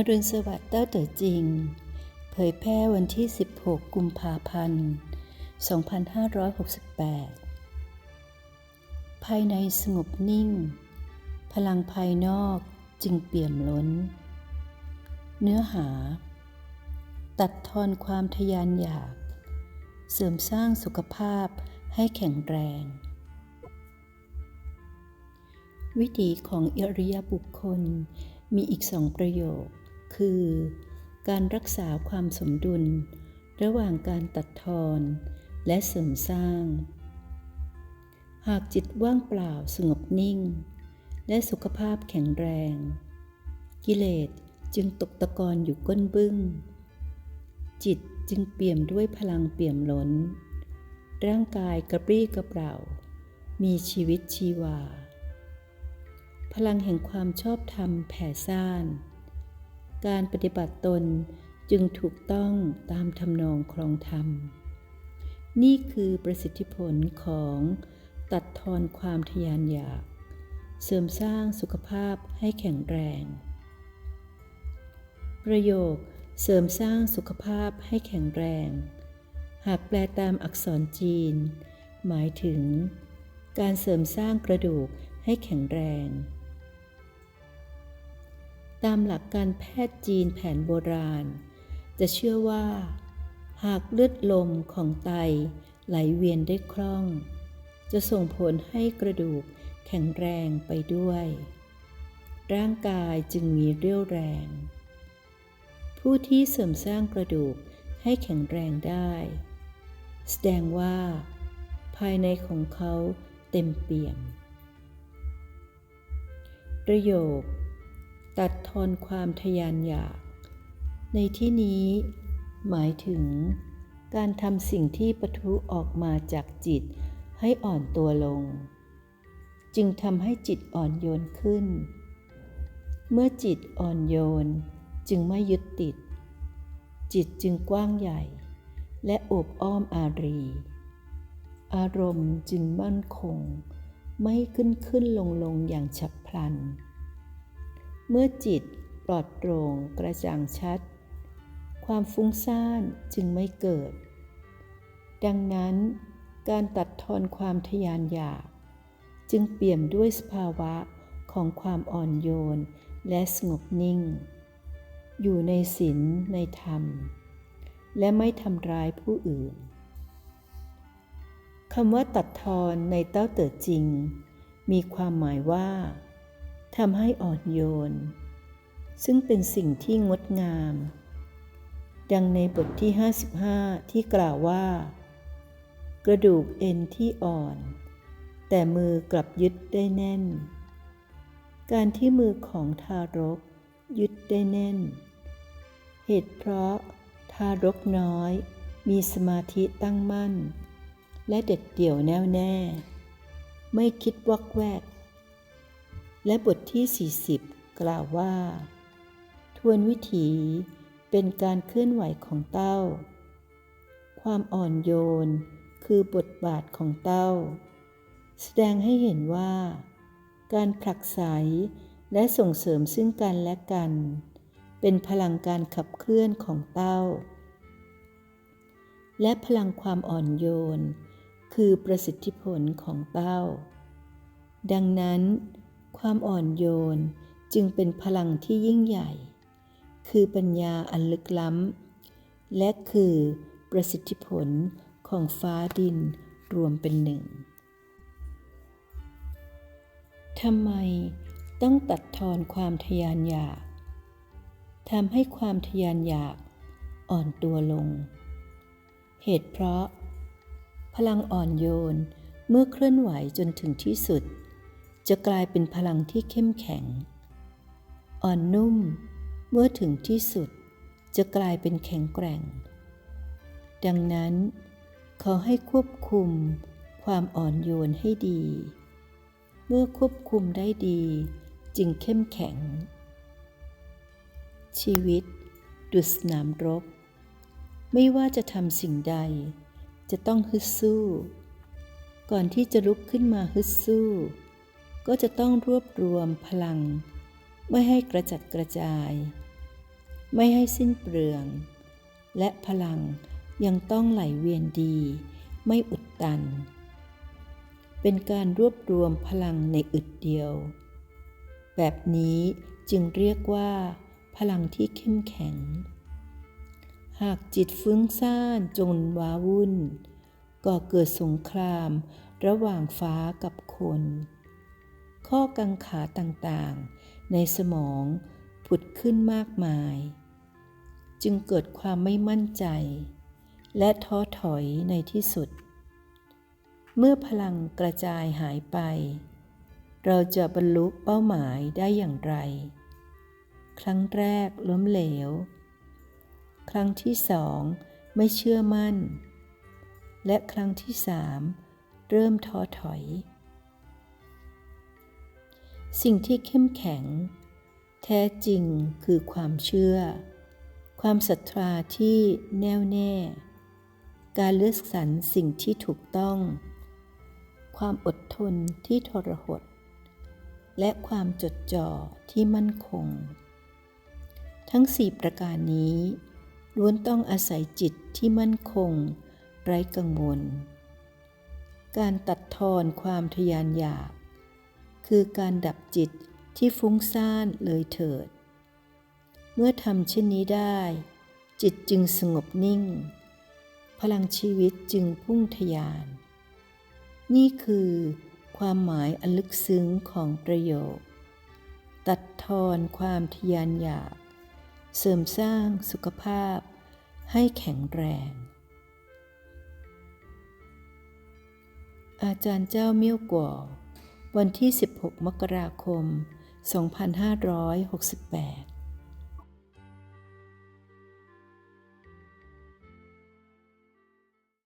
อรุณสวัสดิ์เต้าเต๋อจริง เผยแพร่วันที่ 16 กุมภาพันธ์ 2568 ภายในสงบนิ่ง พลังภายนอกจึงเปี่ยมล้น เนื้อหา ตัดทอนความทยานอยาก เสริมสร้างสุขภาพให้แข็งแรง วิถีของอริยบุคคลมีอีกสองประโยค คือ การรักษาความสมดุล ระหว่างการตัดทอนและเสริมสร้าง หากจิตว่างเปล่าสงบนิ่ง และสุขภาพแข็งแรง กิเลสจึงตกตะกอนอยู่ก้นบึ้ง จิตจึงเปี่ยมด้วยพลังเปี่ยมล้น ร่างกายกระปรี้กระเปร่า มีชีวิตชีวา พลังแห่งความชอบธรรมแผ่ซ่าน การปฏิบัติตนจึงถูกต้องตามทำนองครองธรรม นี่คือประสิทธิผลของตัดทอนความทยานอยาก เสริมสร้างสุขภาพให้แข็งแรง ประโยคเสริมสร้างสุขภาพให้แข็งแรง หากแปลตามอักษรจีน หมายถึง การเสริมสร้างกระดูกให้แข็งแรง ตามหลักการแพทย์จีนแผนโบราณ จะเชื่อว่า หากเลือดลมของไตไหลเวียนได้คล่อง จะส่งผลให้กระดูกแข็งแรงไปด้วย ร่างกายจึงมีเรี่ยวแรง ผู้ที่เสริมสร้างกระดูกให้แข็งแรงได้ แสดงว่า ภายในของเขาเต็มเปี่ยม ประโยค ตัดทอนความทยานอยาก ในที่นี้หมายถึง การทำสิ่งที่ปะทุออกมาจากจิตให้อ่อนตัวลง จึงทำให้จิตอ่อนโยนขึ้น เมื่อจิตอ่อนโยนจึงไม่ยึดติด จิตจึงกว้างใหญ่ และโอบอ้อมอารี อารมณ์จึงมั่นคง ไม่ขึ้นขึ้นลงลงอย่างฉับพลัน เมื่อจิตปลอดโปร่งกระจ่างชัด ความฟุ้งซ่านจึงไม่เกิด ดังนั้นการตัดทอนความทยานอยาก จึงเปี่ยมด้วยสภาวะของความอ่อนโยนและสงบนิ่ง อยู่ในศีลในธรรม และไม่ทำร้ายผู้อื่นคำว่าตัดทอนในเต้าเติดจริง มีความหมายว่า ทำให้อ่อนโยน ซึ่งเป็นสิ่งที่งดงาม ดังในบทที่ 55 ที่กล่าวว่า กระดูกเอ็นที่อ่อน แต่มือกลับยึดได้แน่น การที่มือของทารกยึดได้แน่น เหตุเพราะทารกน้อยมีสมาธิตั้งมั่น และเด็ดเดี่ยวแน่วแน่ ไม่คิดวักแวก และบทที่ 40 กล่าวว่า ทวนวิถีเป็นการเคลื่อนไหวของเต้า ความอ่อนโยนคือบทบาทของเต้า แสดงให้เห็นว่า การผลักไสและส่งเสริมซึ่งกันและกัน เป็นพลังการขับเคลื่อนของเต้า และพลังความอ่อนโยน คือประสิทธิผลของเต้า ดังนั้น ความอ่อนโยนจึงเป็นพลังที่ยิ่งใหญ่ คือปัญญาอันลึกล้ำ และคือประสิทธิผลของฟ้าดินรวมเป็นหนึ่งทำไมต้องตัดทอนความทยานอยากทำให้ความทยานอยากอ่อนตัวลง เหตุเพราะ พลังอ่อนโยนเมื่อเคลื่อนไหวจนถึงที่สุด จะกลายเป็นพลังที่เข้มแข็ง อ่อนนุ่มเมื่อถึงที่สุดจะกลายเป็นแข็งแกร่ง ดังนั้น ขอให้ควบคุมความอ่อนโยนให้ดี เมื่อควบคุมได้ดีจึงเข้มแข็ง ชีวิต ดุสนามรบ ไม่ว่าจะทำสิ่งใด จะต้องฮึดสู้ ก่อนที่จะลุกขึ้นมาฮึดสู้ ก็จะต้องรวบรวมพลัง ไม่ให้กระจัดกระจาย ไม่ให้สิ้นเปลือง และพลังยังต้องไหลเวียนดี ไม่อุดตัน เป็นการรวบรวมพลังในอึดเดียว แบบนี้จึงเรียกว่าพลังที่เข้มแข็ง หากจิตฟุ้งซ่านจนว้าวุ่น ก็เกิดสงครามระหว่างฟ้ากับคน ข้อกังขาต่างๆ ในสมองผุดขึ้นมากมาย จึงเกิดความไม่มั่นใจ และท้อถอยในที่สุด เมื่อพลังกระจายหายไป เราจะบรรลุเป้าหมายได้อย่างไร ครั้งแรกล้มเหลว ครั้งที่สองไม่เชื่อมั่น และครั้งที่สามเริ่มท้อถอย สิ่งที่เข้มแข็ง แท้จริงคือความเชื่อ ความศรัทธาที่แน่วแน่ การเลือกสรรสิ่งที่ถูกต้อง ความอดทนที่ทรหด และความจดจ่อที่มั่นคง ทั้งสี่ประการนี้ล้วนต้องอาศัยจิตที่มั่นคง ไร้กังวล การตัดทอนความทยานอยาก คือการดับจิตที่ฟุ้งซ่านเลยเถิด เมื่อทำเช่นนี้ได้ จิตจึงสงบนิ่ง พลังชีวิตจึงพุ่งทยาน นี่คือความหมายอันลึกซึ้งของประโยค ตัดทอนความทยานอยาก เสริมสร้างสุขภาพให้แข็งแรง อาจารย์เจ้าเมี่ยวกัว วันที่ 16 มกราคม 2568